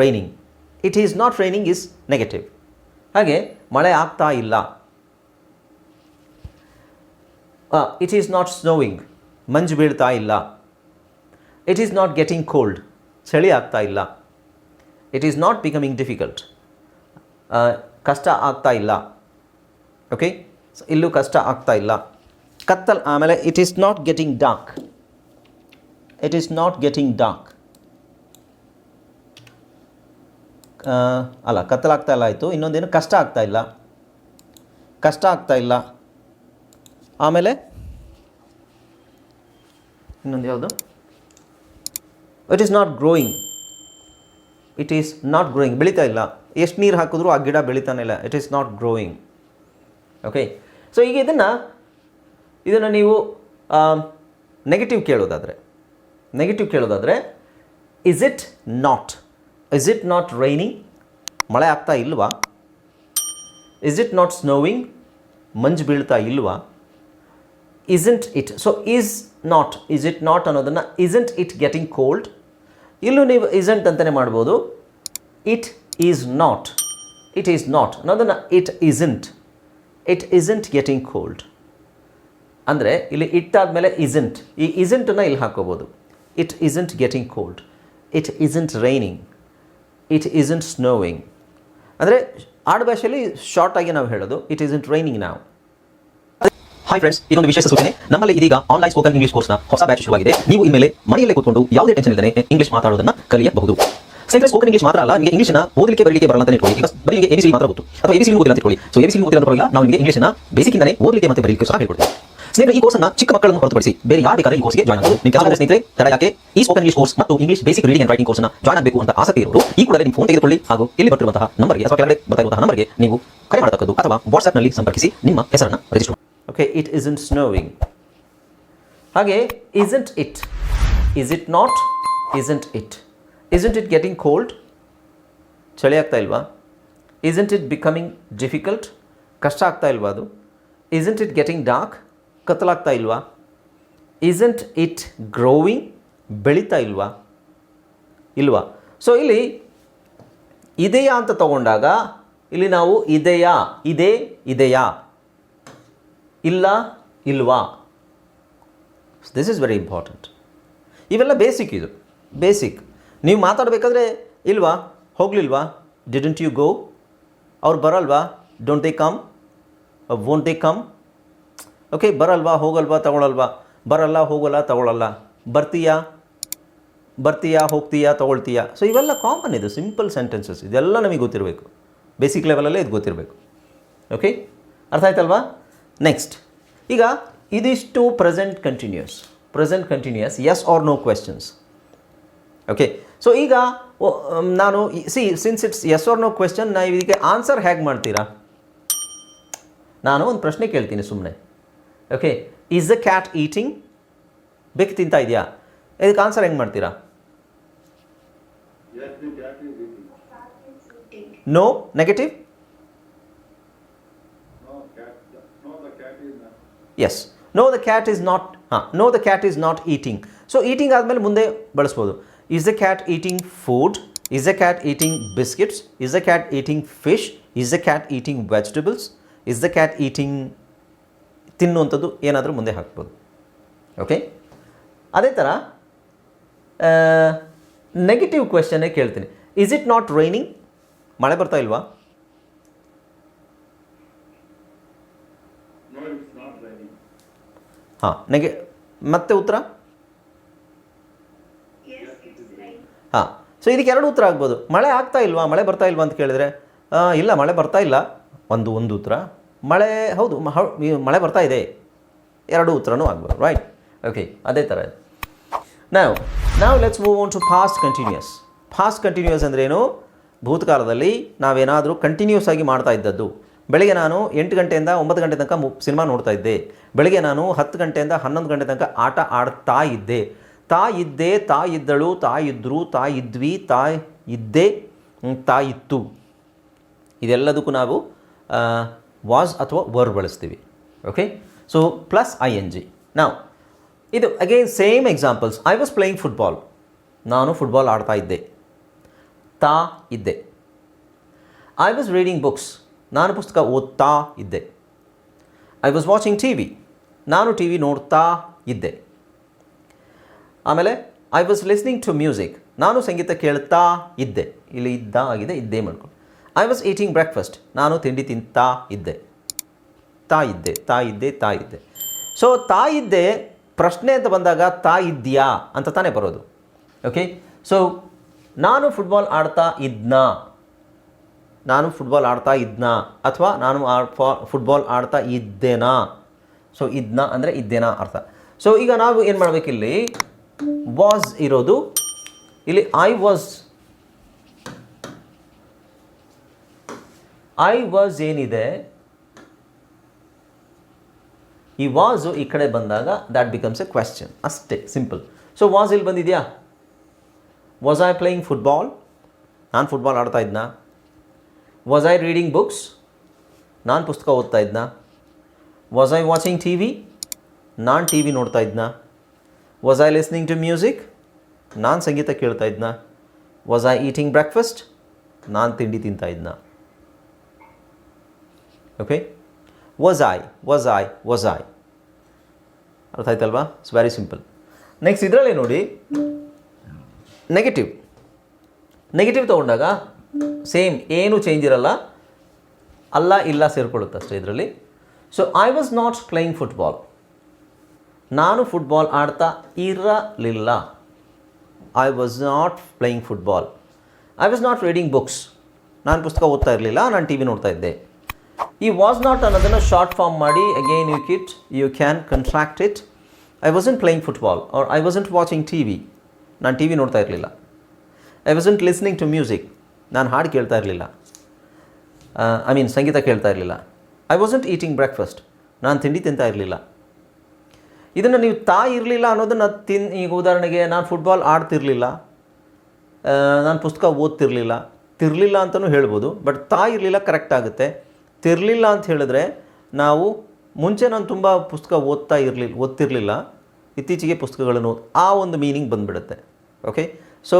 Raining it is not raining is negative ಹಾಗೆ ಮಳೆ ಆಗ್ತಾ ಇಲ್ಲ. ಇಟ್ ಈಸ್ ನಾಟ್ ಸ್ನೋವಿಂಗ್ ಮಂಜು ಬೀಳ್ತಾ ಇಲ್ಲ. It is not getting cold ಚಳಿ ಆಗ್ತಾ ಇಲ್ಲ. It is not becoming difficult ಕಷ್ಟ ಆಗ್ತಾ ಇಲ್ಲ. ಓಕೆ ಇಲ್ಲೂ ಕಷ್ಟ ಆಗ್ತಾ ಇಲ್ಲ. ಕತ್ತಲ್ ಆಮೇಲೆ it is not getting dark it is not getting dark ಅಲ್ಲ, ಕತ್ತಲಾಗ್ತಾ ಇಲ್ಲ ಆಯಿತು. ಇನ್ನೊಂದೇನು ಕಷ್ಟ ಆಗ್ತಾ ಇಲ್ಲ. ಕಷ್ಟ ಆಗ್ತಾ ಇಲ್ಲ. ಆಮೇಲೆ ಇನ್ನೊಂದು ಯಾವುದು? It is not growing it is not growing ಬೆಳೀತಾ ಇಲ್ಲ. ಎಷ್ಟು ನೀರು ಹಾಕಿದ್ರೂ ಆ ಗಿಡ ಬೆಳೀತಾನೆ ಇಲ್ಲ. It is not growing okay so ಈಗ ಇದನ್ನು ಇದನ್ನು ನೀವು ನೆಗೆಟಿವ್ ಕೇಳೋದಾದರೆ negative ಕೇಳೋದಾದರೆ is it not is it not raining ಮಳೆ ಆಗ್ತಾ ಇಲ್ವಾ? ಇಸ್ ಇಟ್ ನಾಟ್ ಸ್ನೋವಿಂಗ್ ಮಂಜು ಬೀಳ್ತಾ ಇಲ್ವಾ? Isn't it so is not is it not ಅನ್ನೋದನ್ನು ಇಸಂಟ್ ಇಟ್ ಗೆಟಿಂಗ್ ಕೋಲ್ಡ್ ಇಲ್ಲೂ ನೀವು ಇಸಂಟ್ ಅಂತಲೇ ಮಾಡ್ಬೋದು. It is not it is not ಅನ್ನೋದನ್ನು it isn't it isn't getting cold ಅಂದರೆ ಇಲ್ಲಿ ಇಟ್ ಆದಮೇಲೆ ಇಸಂಟ್ ಈ ಇಸಂಟನ್ನು ಇಲ್ಲಿ ಹಾಕೋಬೋದು. It isn't getting cold it isn't raining it isn't snowing ಅಂದರೆ ಆಡುಭಾಷೆಯಲ್ಲಿ ಶಾರ್ಟ್ ಆಗಿ ನಾವು ಹೇಳೋದು ಇಟ್ ಇಸಂಟ್ ರೈನಿಂಗ್ ನಾವು ಹಾಯ್ ಫ್ರೆಂಡ್ಸ್ ಇದೊಂದು ವಿಶೇಷ ಸೂಚನೆ. ನಮ್ಮಲ್ಲಿ ಇದೀಗ ಆನ್ಲೈನ್ ಸ್ಪೋಕನ್ ಇಂಗ್ಲಿಷ್ ಕೋರ್ಸ್ನ ಹೊಸ ಬ್ಯಾಚ್ ಶುರುವಾಗಿದೆ. ನೀವು ಇನ್ಮೇಲೆ ಮನೆಯಲ್ಲೇ ಕೂತ್ಕೊಂಡು ಯಾವುದೇ ಟೆನ್ಷನ್ ಇಲ್ಲದೆ ಇಂಗ್ಲಿಷ್ ಮಾತಾಡೋದನ್ನ ಕಲಿಯಬಹುದು. ಸ್ನೇಹಿತರೆ ಸ್ಪೋಕನ್ ಇಂಗ್ಲಿಷ್ ಮಾತ್ರ ಅಲ್ಲ, ನಿಮಗೆ ಇಂಗ್ಲಿಷ್ನ ಓದಲಿಕ್ಕೆ, ಬರಲಿಕ್ಕೆ ಬರಲ್ಲ ಅಂತ ಇಟ್ಕೊಳ್ಳಿ. ಬರೀ ನಿಮಗೆ ಎಬಿಸಿ ಮಾತ್ರ ಗೊತ್ತು. ಅಥವಾ ಎಬಿಸಿ ಓದಿಲ್ಲ ಅಂತ ಇಟ್ಕೊಳ್ಳಿ ಸೊ ಎಬಿಸಿ ಓದಿಲ್ಲ ಪರವಾಗಿಲ್ಲ ನಾವು ನಿಮಗೆ ಇಂಗ್ಲಿಷ್ನ ಬೇಸಿಕ್ ಇಂದಾನೆ ಓದಲಿಕ್ಕೆ ಮತ್ತೆ ಬರಲಿಕ್ಕೆ ಸಹ ಹೇಳ್ಕೊಡ್ತೀವಿ. ಸ್ನೇಹಿತರೆ, ಈ ಕೋರ್ಸ್ನ ಚಿಕ್ಕ ಮಕ್ಕಳನ್ನು ಹೊರತುಪಡಿಸಿ ಬೇರೆ ಯಾರು ಬೇಕಾದ್ರೆ ಈ ಕೋರ್ಸ್ಗೆ ಜಾಯ್ನ್ ಆಗಬಹುದು ನಿಮ್ಮ ಕೆಲವು ಸ್ನೇಹಿತರೆ, ತಡ ಯಾಕೆ? ಈ ಸ್ಪೋಕನ್ ಇಂಗ್ಲಿಷ್ ಕೋರ್ಸ್ ಮತ್ತು English basic reading and writing ಕೋರ್ಸ್ನ ಜಾಯ್ನ್ ಆಗಬೇಕು ಅಂತ ಆಸಕ್ತಿ ಇರೋರು, ಈ ಕೂಡಲೇ ನಿಮ್ಮ ಫೋನ್ ತೆಗೆದುಕೊಳ್ಳಿ. ಹಾಗೂ ಇಲ್ಲಿ ಬರ್ತಿರುವಂತಹ ನಂಬರ್ಗೆ ಅಥವಾ ಕೆಳಗಡೆ ಬರ್ತಾ ಇರುವಂತಹ ನಂಬರ್ಗೆ ನೀವು ಕರೆ ಮಾಡತಕ್ಕದ್ದು ಅಥವಾ ವಾಟ್ಸ್ಆಪ್ನಲ್ಲಿ ಸಂಪರ್ಕಿಸಿ ನಿಮ್ಮ ಹೆಸರನ್ನು register okay it isn't snowing ಹಾಗೆ isn't it is it not isn't it isn't it getting cold ಚಳಿ ಆಗ್ತಾ ಇಲ್ವಾ? ಇಸಂಟ್ ಇಟ್ ಬಿಕಮಿಂಗ್ ಡಿಫಿಕಲ್ಟ್ ಕಷ್ಟ ಆಗ್ತಾ ಇಲ್ವಾ ಅದು? ಇಸಂಟ್ ಇಟ್ ಗೆಟಿಂಗ್ ಡಾರ್ಕ್ ಕತ್ತಲಾಗ್ತಾ ಇಲ್ವಾ? ಇಸಂಟ್ ಇಟ್ ಗ್ರೋವಿಂಗ್ ಬೆಳೀತಾ ಇಲ್ವಾ? ಇಲ್ವಾ? ಸೊ ಇಲ್ಲಿ ಇದೆಯಾ ಅಂತ ತಗೊಂಡಾಗ ಇಲ್ಲಿ ನಾವು ಇದೆಯಾ, ಇದೆ, ಇದೆಯಾ? ಇಲ್ಲ, ಇಲ್ವಾ? ದಿಸ್ ಇಸ್ ವೆರಿ ಇಂಪಾರ್ಟೆಂಟ್ ಇವೆಲ್ಲ ಬೇಸಿಕ್ ಇದು. ಬೇಸಿಕ್ ನೀವು ಮಾತಾಡಬೇಕಾದ್ರೆ, ಇಲ್ವಾ? ಹೋಗಲಿಲ್ವಾ? ಡಿಡಂಟ್ ಯು ಗೋ ಅವ್ರು ಬರಲ್ವಾ? Don't they come won't they come okay ಬರಲ್ವಾ, ಹೋಗಲ್ವಾ, ತಗೊಳಲ್ವಾ? ಬರಲ್ಲ, ಹೋಗಲ್ಲ, ತಗೊಳಲ್ಲ. ಬರ್ತೀಯಾ? ಬರ್ತೀಯಾ, ಹೋಗ್ತೀಯಾ, ತಗೊಳ್ತೀಯಾ? ಸೊ ಇವೆಲ್ಲ ಕಾಮನ್ ಇದು ಸಿಂಪಲ್ ಸೆಂಟೆನ್ಸಸ್ ಇದೆಲ್ಲ ನಮಗೆ ಗೊತ್ತಿರಬೇಕು. ಬೇಸಿಕ್ ಲೆವೆಲಲ್ಲೇ ಇದು ಗೊತ್ತಿರಬೇಕು. ಓಕೆ ಅರ್ಥ ಆಯ್ತಲ್ವಾ? ನೆಕ್ಸ್ಟ್ ಈಗ, ಇದಿಷ್ಟು present continuous present continuous yes or no questions okay so ಈಗ ನಾನು C since it's yes or no question ನಾ ಇದಕ್ಕೆ ಆನ್ಸರ್ ಹೇಗೆ ಮಾಡ್ತೀರಾ? ನಾನು ಒಂದು ಪ್ರಶ್ನೆ ಕೇಳ್ತೀನಿ ಸುಮ್ಮನೆ okay is the cat eating ಬೆಕ್ಕು ತಿಂತಾ ಇದೆಯಾ? ಇದಕ್ಕೆ ಆನ್ಸರ್ ಹೆಂಗೆ ಮಾಡ್ತೀರಾ? No negative yes no the cat is not ಹಾಂ no the cat is not eating so eating ಆದಮೇಲೆ ಮುಂದೆ ಬಳಸ್ಬೋದು. Is the cat eating food? Is a cat eating biscuits? Is a cat eating fish? Is the cat eating vegetables? Is the cat eating ತಿನ್ನುವಂಥದ್ದು ಏನಾದರೂ ಮುಂದೆ ಹಾಕ್ಬೋದು okay ಅದೇ ಥರ negative ಕ್ವೆಶನ್ನೇ ಕೇಳ್ತೀನಿ ಇಸ್ ಇಟ್ ನಾಟ್ ರೈನಿಂಗ್ ಮಳೆ ಬರ್ತಾ ಇಲ್ವಾ. ಹಾಂ ನೆಗೆ ಮತ್ತೆ ಉತ್ತರ ಹಾಂ ಸೊ ಇದಕ್ಕೆ ಎರಡು ಉತ್ತರ ಆಗ್ಬೋದು. ಮಳೆ ಆಗ್ತಾ ಇಲ್ವಾ? ಮಳೆ ಬರ್ತಾ ಇಲ್ವಾ ಅಂತ ಕೇಳಿದ್ರೆ ಇಲ್ಲ, ಮಳೆ ಬರ್ತಾ ಇಲ್ಲ. ಒಂದು ಒಂದು ಉತ್ತರ. ಮಳೆ, ಹೌದು ಮಳೆ ಬರ್ತಾ ಇದೆ. ಎರಡು ಉತ್ತರನೂ ಆಗ್ಬೋದು ರೈಟ್ ಓಕೆ ಅದೇ ಥರ ನಾವು ನಾವು let's move on to past continuous past continuous ಅಂದ್ರೇನು ಭೂತಕಾಲದಲ್ಲಿ ನಾವೇನಾದರೂ ಕಂಟಿನ್ಯೂಸ್ ಆಗಿ ಮಾಡ್ತಾ ಇದ್ದದ್ದು. ಬೆಳಗ್ಗೆ ನಾನು ಎಂಟು ಗಂಟೆಯಿಂದ ಒಂಬತ್ತು ಗಂಟೆ ತನಕ ಸಿನಿಮಾ ನೋಡ್ತಾ ಇದ್ದೆ. ಬೆಳಗ್ಗೆ ನಾನು ಹತ್ತು ಗಂಟೆಯಿಂದ ಹನ್ನೊಂದು ಗಂಟೆ ತನಕ ಆಟ ಆಡ್ತಾ ಇದ್ದೆ. ತಾ ತಾಯಿದ್ದಳು, ತಾಯಿದ್ರು, ತಾಯಿದ್ವಿ ತಾ ಇದ್ದರು ತಾ ಇದ್ವಿ ತಾ ಇದ್ದೆ ತಾ ಇತ್ತು ಇದೆಲ್ಲದಕ್ಕೂ ನಾವು ವಾಸ್ ಅಥವಾ ವರ್ ಬಳಸ್ತೀವಿ. Okay so plus I N G ನಾವು ಇದು again same examples I was playing football ನಾನು ಫುಟ್ಬಾಲ್ ಆಡ್ತಾ ಇದ್ದೆ. ತಾ ಇದ್ದೆ. ಐ ವಾಸ್ ರೀಡಿಂಗ್ ಬುಕ್ಸ್ ನಾನು ಪುಸ್ತಕ ಓದ್ತಾ ಇದ್ದೆ. I was watching T V ನಾನು ಟಿ ವಿ ನೋಡ್ತಾ ಇದ್ದೆ. ಆಮೇಲೆ I was listening to music ನಾನು ಸಂಗೀತ ಕೇಳ್ತಾ ಇದ್ದೆ. ಇಲ್ಲಿ ಇದ್ದ ಆಗಿದೆ, ಇದ್ದೇ ಮಾಡ್ಕೊಂಡು ಐ ವಾಸ್ ಈಟಿಂಗ್ ಬ್ರೇಕ್ಫಾಸ್ಟ್ ನಾನು ತಿಂಡಿ ತಿಂತಾ ಇದ್ದೆ. ತಾ ಇದ್ದೆ ತಾ ಇದ್ದೆ ತಾ ಇದ್ದೆ. ಸೊ ತಾ ಇದ್ದೆ, ಪ್ರಶ್ನೆ ಅಂತ ಬಂದಾಗ ತಾ ಇದ್ಯಾ ಅಂತ ತಾನೇ ಬರೋದು. ಓಕೆ ಸೊ ನಾನು ಫುಟ್ಬಾಲ್ ಆಡ್ತಾ ಇದ್ನಾ? ನಾನು ಫುಟ್ಬಾಲ್ ಆಡ್ತಾ ಇದ್ನಾ? ಅಥವಾ ನಾನು ಫುಟ್ಬಾಲ್ ಆಡ್ತಾ ಇದ್ದೇನಾ? ಸೊ ಇದ್ನಾ ಅಂದರೆ ಇದ್ದೇನಾ ಅರ್ಥ. ಸೊ ಈಗ ನಾವು ಏನು ಮಾಡಬೇಕಿಲ್ಲಿ? ವಾಸ್ ಇರೋದು, ಇಲ್ಲಿ ಐ ವಾಸ್ ಐ ವಾಸ್ ಏನಿದೆ? ಈ ವಾಸು ಈ ಕಡೆ ಬಂದಾಗ ದ್ಯಾಟ್ ಬಿಕಮ್ಸ್ ಎ ಕ್ವೆಶ್ಚನ್ ಅಷ್ಟೇ ಸಿಂಪಲ್ ಸೊ ವಾಸ್ ಇಲ್ಲಿ ಬಂದಿದೆಯಾ? ವಾಸ್ ಐ ಪ್ಲೇಯಿಂಗ್ ಫುಟ್ಬಾಲ್ ನಾನು ಫುಟ್ಬಾಲ್ ಆಡ್ತಾ ಇದ್ನಾ? ವಾಸ್ ಐ ರೀಡಿಂಗ್ ಬುಕ್ಸ್ ನಾನು ಪುಸ್ತಕ ಓದ್ತಾ ಇದ್ನಾ? Was I watching T V ನಾನು ಟಿ ವಿ ನೋಡ್ತಾ ಇದ್ನಾ? Was I listening to music ನಾನು ಸಂಗೀತ ಕೇಳ್ತಾ ಇದ್ನ? ವಾಸ್ ಐ ಈಟಿಂಗ್ ಬ್ರೇಕ್ಫಾಸ್ಟ್ ನಾನು ತಿಂಡಿ ತಿಂತಾ ಇದ್ನ? Okay was I was I was I ಅರ್ಥ ಆಯ್ತಲ್ವಾ? ಇಟ್ಸ್ ವೆರಿ ಸಿಂಪಲ್ ನೆಕ್ಸ್ಟ್ ಇದರಲ್ಲಿ ನೋಡಿ ನೆಗೆಟಿವ್ ನೆಗೆಟಿವ್ ತೊಗೊಂಡಾಗ ಸೇಮ್ ಏನು ಚೇಂಜ್ ಇರಲ್ಲ. ಅಲ್ಲ, ಇಲ್ಲ ಸೇರ್ಕೊಳ್ಳುತ್ತೆ ಅಷ್ಟೇ ಇದರಲ್ಲಿ. So I was not playing football ನಾನು ಫುಟ್ಬಾಲ್ ಆಡ್ತಾ ಇರಲಿಲ್ಲ. I was not playing football I was not reading books ನಾನು ಪುಸ್ತಕ ಓದ್ತಾ ಇರಲಿಲ್ಲ, ನಾನು ಟಿ ವಿ ನೋಡ್ತಾ ಇದ್ದೆ. ಈ ವಾಸ್ ನಾಟ್ ಅನ್ನೋದನ್ನು ಶಾರ್ಟ್ ಫಾರ್ಮ್ ಮಾಡಿ again you kit you can contract it I wasn't playing football or I wasn't watching T V ನಾನು ಟಿ ವಿ ನೋಡ್ತಾ ಇರಲಿಲ್ಲ. I wasn't listening to music ನಾನು ಹಾಡು ಕೇಳ್ತಾ ಇರಲಿಲ್ಲ. ಐ ಮೀನ್ ಸಂಗೀತ ಕೇಳ್ತಾ ಇರಲಿಲ್ಲ. ಐ ವಾಸಂಟ್ ಈಟಿಂಗ್ ಬ್ರೇಕ್ಫಾಸ್ಟ್ ನಾನು ತಿಂಡಿ ತಿಂತಾ ಇರಲಿಲ್ಲ. ಇದನ್ನು ನೀವು ತಾ ಇರಲಿಲ್ಲ ಅನ್ನೋದನ್ನು ತಿನ್, ಈಗ ಉದಾಹರಣೆಗೆ ನಾನು ಫುಟ್ಬಾಲ್ ಆಡ್ತಿರ್ಲಿಲ್ಲ ನಾನು ಪುಸ್ತಕ ಓದ್ತಿರಲಿಲ್ಲ, ತಿರ್ಲಿಲ್ಲ ಅಂತಲೂ ಹೇಳ್ಬೋದು ಬಟ್ ತಾ ಇರಲಿಲ್ಲ ಕರೆಕ್ಟ್ ಆಗುತ್ತೆ. ತಿರ್ಲಿಲ್ಲ ಅಂತ ಹೇಳಿದ್ರೆ ನಾವು ಮುಂಚೆ ನಾನು ತುಂಬ ಪುಸ್ತಕ ಓದ್ತಾ ಇರಲಿಲ್ಲ ಓದ್ತಿರ್ಲಿಲ್ಲ, ಇತ್ತೀಚೆಗೆ ಪುಸ್ತಕಗಳನ್ನು ಓದ್, ಆ ಒಂದು ಮೀನಿಂಗ್ ಬಂದುಬಿಡುತ್ತೆ ಓಕೆ ಸೊ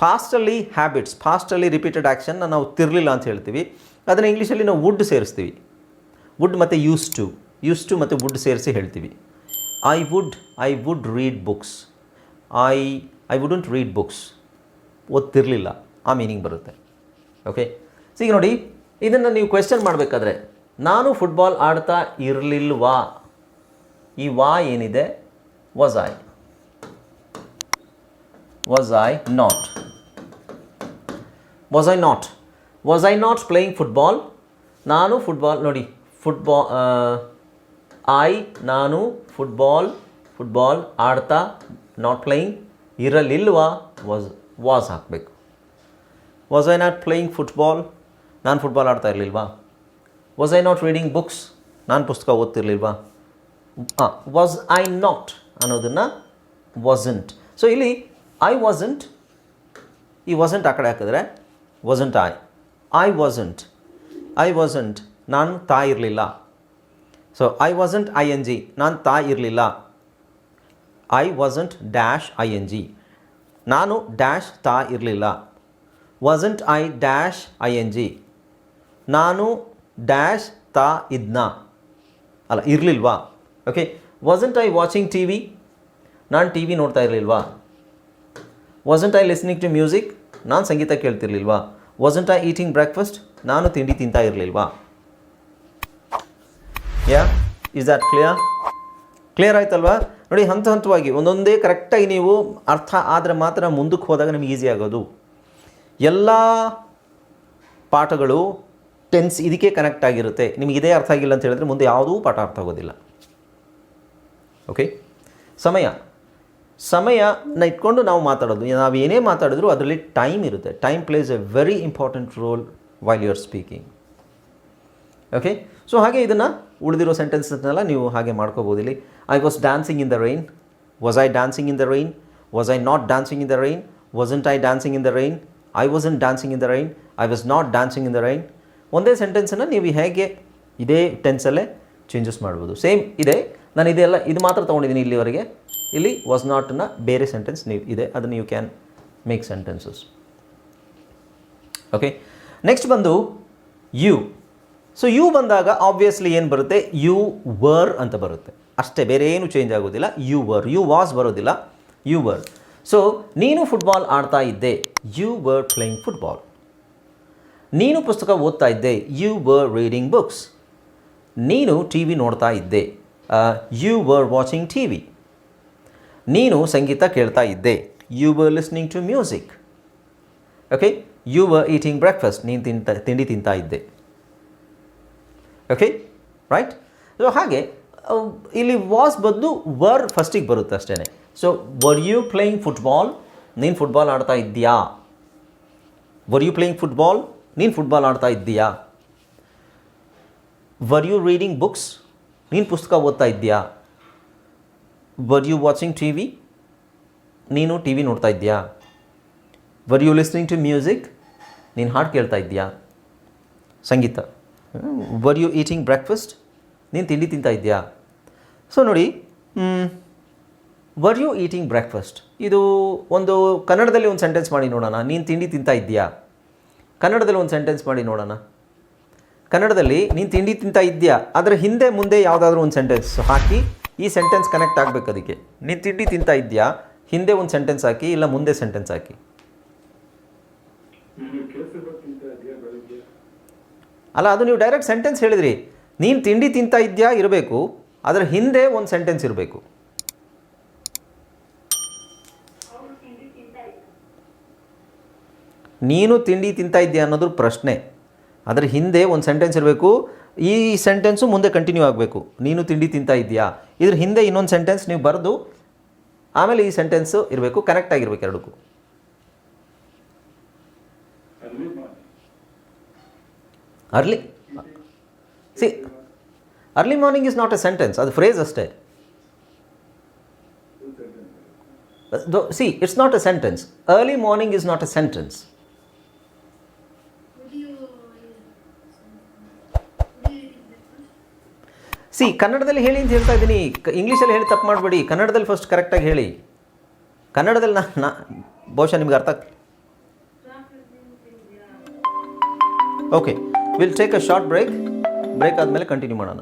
ಫಾಸ್ಟಲ್ಲಿ ಹ್ಯಾಬಿಟ್ಸ್ ಫಾಸ್ಟಲ್ಲಿ ರಿಪೀಟೆಡ್ ಆ್ಯಕ್ಷನ್ನ ನಾವು ತಿರ್ಲಿಲ್ಲ ಅಂತ ಹೇಳ್ತೀವಿ. ಅದನ್ನು ಇಂಗ್ಲೀಷಲ್ಲಿ ನಾವು ವುಡ್ ಸೇರಿಸ್ತೀವಿ. ವುಡ್ ಮತ್ತು ಯೂಸ್ ಟು ಯೂಸ್ ಟು ಮತ್ತು ವುಡ್ ಸೇರಿಸಿ ಹೇಳ್ತೀವಿ. I would I would read books I I wouldn't read books ಓದ್ತಿರಲಿಲ್ಲ ಆ ಮೀನಿಂಗ್ ಬರುತ್ತೆ. ಓಕೆ ಸೊ ಈಗ ನೋಡಿ, ಇದನ್ನು ನೀವು ಕ್ವೆಶನ್ ಮಾಡಬೇಕಾದ್ರೆ, ನಾನು ಫುಟ್ಬಾಲ್ ಆಡ್ತಾ ಇರಲಿಲ್ವಾ? ಈ ವಾ ಏನಿದೆ? Was I was I not was I not was I not playing football ನಾನು ಫುಟ್ಬಾಲ್ ನೋಡಿ ಫುಟ್ಬಾಲ್ ಐ ನಾನು ಫುಟ್ಬಾಲ್ ಫುಟ್ಬಾಲ್ ಆಡ್ತಾ ನಾಟ್ ಪ್ಲೇಯಿಂಗ್ ಇರಲಿಲ್ವಾ ವಾಸ್ ವಾಸ್ ಹಾಕಬೇಕು. Was I not playing football ನಾನು ಫುಟ್ಬಾಲ್ ಆಡ್ತಾ ಇರಲಿಲ್ವಾ? Was I not reading books ನಾನು ಪುಸ್ತಕ ಓದ್ತಿರ್ಲಿಲ್ವಾ? ಹಾಂ ವಾಸ್ ಐ ನಾಟ್ ಅನ್ನೋದನ್ನು ವಾಸಂಟ್ ಸೊ ಇಲ್ಲಿ ಐ ವಾಸಂಟ್ ಈ ವಾಸಂಟ್ ಆ ಕಡೆ ಹಾಕಿದ್ರೆ wasn't I I wasn't I wasn't ನಾನು ತಾಯಿರಲಿಲ್ಲ so I wasn't I N G ನಾನು ತಾ ಇರಲಿಲ್ಲ. I wasn't dash I N G ನಾನು ಡ್ಯಾಶ್ ತಾ ಇರಲಿಲ್ಲ. Wasn't I dash I N G ನಾನು ಡ್ಯಾಶ್ ತಾ ಇದ್ನ. ಅಲ್ಲ, ಇರಲಿಲ್ವಾ? Okay wasn't I watching T V ನಾನು ಟಿ ವಿ ನೋಡ್ತಾ ಇರಲಿಲ್ವಾ? Wasn't I listening to music ನಾನು ಸಂಗೀತ ಕೇಳ್ತಿರ್ಲಿಲ್ವಾ? ವಾಸಂಟ್ ಐ ಈಟಿಂಗ್ ಬ್ರೇಕ್ಫಾಸ್ಟ್ ನಾನು ತಿಂಡಿ ತಿಂತಾ ಇರಲಿಲ್ವಾ? Yeah is that clear clear ಆಯ್ತಲ್ವಾ? ನೋಡಿ, ಹಂತ ಹಂತವಾಗಿ, ಒಂದೊಂದೇ ಕರೆಕ್ಟಾಗಿ ನೀವು ಅರ್ಥ ಆದರೆ ಮಾತ್ರ ಮುಂದಕ್ಕೆ ಹೋದಾಗ ನಿಮ್ಗೆ ಈಸಿ ಆಗೋದು. ಎಲ್ಲ ಪಾಠಗಳು ಟೆನ್ಸ್ ಇದಕ್ಕೆ ಕನೆಕ್ಟ್ ಆಗಿರುತ್ತೆ. ನಿಮಗೆ ಇದೇ ಅರ್ಥ ಆಗಿಲ್ಲ ಅಂತ ಹೇಳಿದ್ರೆ ಮುಂದೆ ಯಾವುದೂ ಪಾಠ ಅರ್ಥ ಆಗೋದಿಲ್ಲ. ಓಕೆ ಸಮಯ. ಸಮಯನ ಇಟ್ಕೊಂಡು ನಾವು ಮಾತಾಡೋದು. ನಾವು ಏನೇ ಮಾತಾಡಿದ್ರು ಅದರಲ್ಲಿ ಟೈಮ್ ಇರುತ್ತೆ. Time plays a very important role while you are speaking okay so ಹಾಗೆ ಇದನ್ನು ಉಳಿದಿರೋ ಸೆಂಟೆನ್ಸನ್ನೆಲ್ಲ ನೀವು ಹಾಗೆ ಮಾಡ್ಕೋಬೋದು ಇಲ್ಲಿ I was dancing in the rain was I dancing in the rain was I not dancing in the rain wasn't I dancing in the rain I wasn't dancing in the rain I was not dancing in the rain ಒಂದೇ ಸೆಂಟೆನ್ಸನ್ನು ನೀವು ಹೇಗೆ ಇದೇ ಟೆನ್ಸಲ್ಲೇ changes ಮಾಡ್ಬೋದು. Same ಇದೆ. ನಾನು ಇದೆಲ್ಲ ಇದು ಮಾತ್ರ ತೊಗೊಂಡಿದ್ದೀನಿ ಇಲ್ಲಿವರೆಗೆ. ಇಲ್ಲಿ ವಾಸ್ ನಾಟ್ನ ಬೇರೆ ಸೆಂಟೆನ್ಸ್ ನೀವು ಇದೆ. ಅದನ್ನು you can make sentences okay next ಬಂದು ಯು ಸೊ ಯು ಬಂದಾಗ ಆಬ್ವಿಯಸ್ಲಿ ಏನು ಬರುತ್ತೆ? ಯು ವರ್ ಅಂತ ಬರುತ್ತೆ. ಅಷ್ಟೇ, ಬೇರೆ ಏನು ಚೇಂಜ್ ಆಗೋದಿಲ್ಲ. ಯು ವರ್ ಯು ವಾಸ್ ಬರೋದಿಲ್ಲ. ಯು ವರ್ ಸೊ ನೀನು ಫುಟ್ಬಾಲ್ ಆಡ್ತಾ ಇದ್ದೆ. ಯು ವರ್ ಪ್ಲೇಯಿಂಗ್ ಫುಟ್ಬಾಲ್ ನೀನು ಪುಸ್ತಕ ಓದ್ತಾ ಇದ್ದೆ. ಯು ವರ್ ರೀಡಿಂಗ್ ಬುಕ್ಸ್ ನೀನು ಟಿ ವಿ ನೋಡ್ತಾ ಇದ್ದೆ. You were watching T V ನೀನು ಸಂಗೀತ ಕೇಳ್ತಾ ಇದ್ದೆ. You were listening to music okay you were eating breakfast ನೀನು ತಿಂತ, ತಿಂಡಿ ತಿಂತಾ ಇದ್ದೆ. ಓಕೆ ರೈಟ್ ಸೊ ಹಾಗೆ ಇಲ್ಲಿ ವಾಸ್ ಬದಲು ವರ್ ಫಸ್ಟಿಗೆ ಬರುತ್ತೆ ಅಷ್ಟೇ so were you playing football ನೀನು ಫುಟ್ಬಾಲ್ ಆಡ್ತಾ ಇದ್ದೀಯಾ? ವರ್ ಯು ಪ್ಲೇಯಿಂಗ್ ಫುಟ್ಬಾಲ್ ನೀನು ಫುಟ್ಬಾಲ್ ಆಡ್ತಾ ಇದ್ದೀಯಾ? ವರ್ ಯು ರೀಡಿಂಗ್ ಬುಕ್ಸ್ ನೀನು ಪುಸ್ತಕ ಓದ್ತಾ ಇದ್ದೀಯಾ? Were you watching T V ನೀನು ಟಿ ವಿ ನೋಡ್ತಾ ಇದ್ದೀಯಾ? Were you listening to music ನೀನು ಹಾಡು ಕೇಳ್ತಾ ಇದ್ದೀಯಾ? ಸಂಗೀತ. ವರ್ ಯು ಈಟಿಂಗ್ ಬ್ರೇಕ್ಫಾಸ್ಟ್ ನೀನು ತಿಂಡಿ ತಿಂತಾ ಇದೆಯಾ ಸೊ ನೋಡಿ ವರ್ ಯು ಈಟಿಂಗ್ ಬ್ರೇಕ್ಫಾಸ್ಟ್ ಇದು ಒಂದು ಕನ್ನಡದಲ್ಲಿ ಒಂದು ಸೆಂಟೆನ್ಸ್ ಮಾಡಿ ನೋಡೋಣ. ನೀನು ತಿಂಡಿ ತಿಂತಾ ಇದೆಯಾ ಕನ್ನಡದಲ್ಲಿ ಒಂದು ಸೆಂಟೆನ್ಸ್ ಮಾಡಿ ನೋಡೋಣ. ಕನ್ನಡದಲ್ಲಿ ನೀನು ತಿಂಡಿ ತಿಂತಾ ಇದೆಯಾ ಅದರ ಹಿಂದೆ ಮುಂದೆ ಯಾವುದಾದ್ರೂ ಒಂದು ಸೆಂಟೆನ್ಸ್ ಹಾಕಿ, ಈ ಸೆಂಟೆನ್ಸ್ ಕನೆಕ್ಟ್ ಆಗಬೇಕು ಅದಕ್ಕೆ. ನೀನು ತಿಂಡಿ ತಿಂತಾ ಇದೆಯಾ ಹಿಂದೆ ಒಂದು ಸೆಂಟೆನ್ಸ್ ಹಾಕಿ, ಇಲ್ಲ ಮುಂದೆ ಸೆಂಟೆನ್ಸ್ ಹಾಕಿ. ಅಲ್ಲ, ಅದು ನೀವು ಡೈರೆಕ್ಟ್ ಸೆಂಟೆನ್ಸ್ ಹೇಳಿದ್ರಿ. ನೀನು ತಿಂಡಿ ತಿಂತಾ ಇದೆಯಾ ಇರಬೇಕು, ಅದರ ಹಿಂದೆ ಒಂದು ಸೆಂಟೆನ್ಸ್ ಇರಬೇಕು. ನೀನು ತಿಂಡಿ ತಿಂತಾ ಇದೆಯಾ ಅನ್ನೋದ್ರ ಪ್ರಶ್ನೆ. ಅದರ ಹಿಂದೆ ಒಂದು ಸೆಂಟೆನ್ಸ್ ಇರಬೇಕು, ಈ ಸೆಂಟೆನ್ಸು ಮುಂದೆ ಕಂಟಿನ್ಯೂ ಆಗಬೇಕು. ನೀನು ತಿಂಡಿ ತಿಂತಾ ಇದೆಯಾ. ಇದ್ರ ಹಿಂದೆ ಇನ್ನೊಂದು ಸೆಂಟೆನ್ಸ್ ನೀವು ಬರೆದು, ಆಮೇಲೆ ಈ ಸೆಂಟೆನ್ಸು ಇರಬೇಕು ಕನೆಕ್ಟ್ ಆಗಿರ್ಬೇಕು ಎರಡಕ್ಕೂ. Early see early morning is not a sentence ಅದು ಫ್ರೇಸ್ ಅಷ್ಟೇ. See it's not a sentence early morning is not a sentence see ಕನ್ನಡದಲ್ಲಿ ಹೇಳಿ ಅಂತ ಹೇಳ್ತಾ ಇದ್ದೀನಿ. ಇಂಗ್ಲೀಷಲ್ಲಿ ಹೇಳಿ ತಪ್ಪು ಮಾಡಬೇಡಿ. ಕನ್ನಡದಲ್ಲಿ ಫಸ್ಟ್ ಕರೆಕ್ಟಾಗಿ ಹೇಳಿ. ಕನ್ನಡದಲ್ಲಿ ನಾ ನಾ, ಬಹುಶಃ ನಿಮ್ಗೆ ಅರ್ಥ okay will take a short break break ಆದಮೇಲೆ ಕಂಟಿನ್ಯೂ ಮಾಡೋಣ.